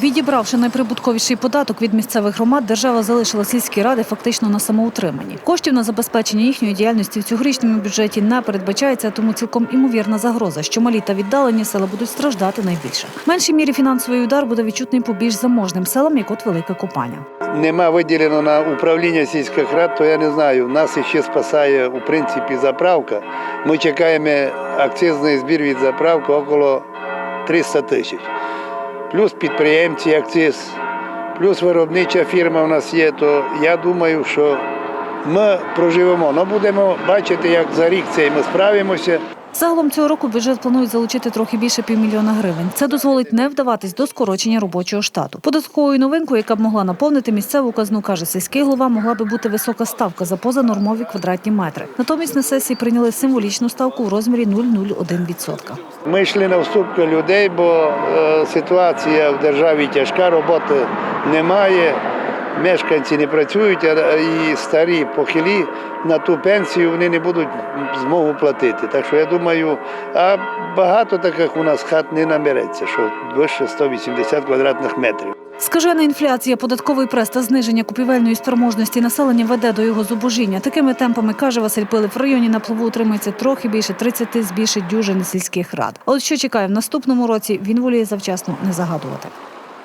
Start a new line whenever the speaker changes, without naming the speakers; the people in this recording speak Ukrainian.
Відібравши найприбутковіший податок від місцевих громад, держава залишила сільські ради фактично на самоутриманні. Коштів на забезпечення їхньої діяльності в цьогорічному бюджеті не передбачається, тому цілком імовірна загроза, що малі та віддалені села будуть страждати найбільше. В меншій мірі фінансовий удар буде відчутний по більш заможним селам, як от Велика Копаня.
Нема виділено на управління сільських рад, то я не знаю. Нас ще спасає у принципі заправка. Ми чекаємо акцизний збір від заправки около 300 тисяч. Плюс підприємці акциз, плюс виробнича фірма у нас є, то я думаю, що ми проживемо. Ну будемо бачити, як за рік цей ми справимося.
Загалом цього року бюджет планують залучити трохи більше півмільйона гривень. Це дозволить не вдаватись до скорочення робочого штату. Податковою новинкою, яка б могла наповнити місцеву казну, каже сільський голова, могла би бути висока ставка за позанормові квадратні метри. Натомість на сесії прийняли символічну ставку в розмірі 0,01%.
Ми йшли на вступки людей, бо е, ситуація в державі тяжка, роботи немає, мешканці не працюють, а і старі похилі на ту пенсію вони не будуть змогу платити. Так що я думаю, а багато таких у нас хат не набереться, що вище 180 квадратних метрів.
Скажена інфляція, податковий прес та зниження купівельної спроможності населення веде до його зубожіння. Такими темпами, каже Василь Пилип, в районі на плаву утримується трохи більше 30 збільшить дюжини сільських рад. От що чекає в наступному році, він воліє завчасно не загадувати.